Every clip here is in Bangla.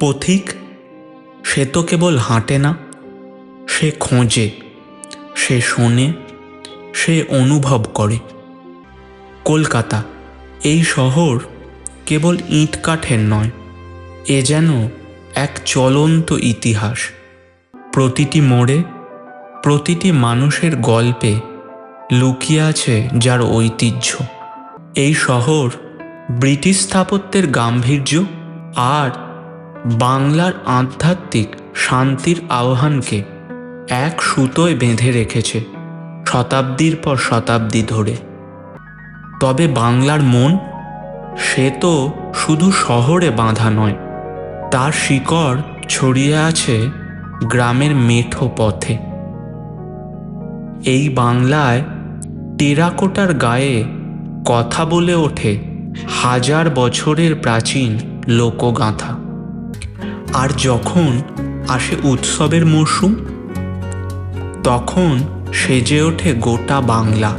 পথিক, সে তো কেবল হাঁটে না, সে খোঁজে, সে শোনে, সে অনুভব করে। কলকাতা, এই শহর কেবল ইট কাঠের নয়, এ যেন এক চলন্ত ইতিহাস। প্রতিটি মোড়ে, প্রতিটি মানুষের গল্পে লুকিয়ে আছে যার ঐতিহ্য। এই শহর ব্রিটিশ স্থাপত্যের গাম্ভীর্য আর বাংলার আধ্যাত্মিক শান্তির আহ্বানকে এক সুতোয় বেঁধে রেখেছে শতাব্দীর পর শতাব্দী ধরে। তবে বাংলার মন, সে তো শুধু শহরে বাঁধা নয়, তার শিকড় ছড়িয়ে আছে গ্রামের মেঠো পথে। এই বাংলায় টেরাকোটার গায়ে কথা বলে ওঠে হাজার বছরের প্রাচীন লোকগাথা। আর যখন আসে উৎসবের মরশুম, তখন সেজে ওঠে গোটা বাংলা।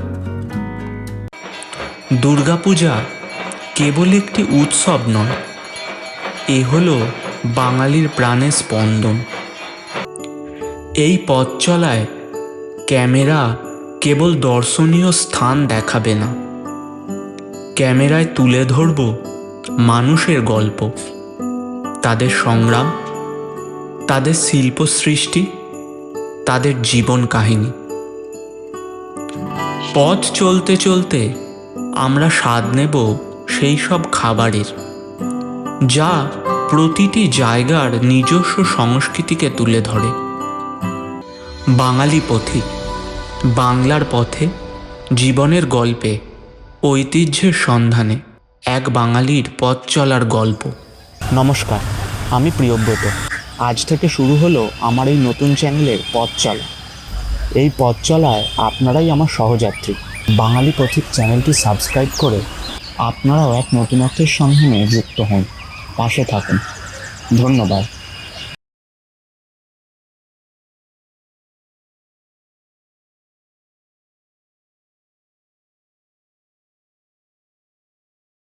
দুর্গাপূজা কেবল একটি উৎসব নয়, এ হলো বাঙালির প্রাণের স্পন্দন। এই পথ চলায় ক্যামেরা কেবল দর্শনীয় স্থান দেখাবে না। ক্যামেরায় তুলে ধরব মানুষের গল্প। তাদের সংগ্রাম, তাদের শিল্প সৃষ্টি, তাদের জীবন কাহিনী। পথ চলতে চলতে আমরা স্বাদ নেব সেই সব খাবারের, যা প্রতিটি জায়গার নিজস্ব সংস্কৃতিকে তুলে ধরে। বাঙালি পথিক বাংলার পথে, জীবনের গল্পে, ঐতিহ্যের সন্ধানে এক বাঙালির পথ চলার গল্প। নমস্কার। আমি প্রিয়ব্রত। আজ থেকে শুরু হলো আমার এই নতুন চ্যানেলের পথ চলা। এই পথ চলায় আপনারাই আমার সহযাত্রী। বাঙালি পথিক চ্যানেলটি সাবস্ক্রাইব করে আপনারাও এক নতুনত্বের সন্ধানে যুক্ত হন। পাশে থাকুন। ধন্যবাদ।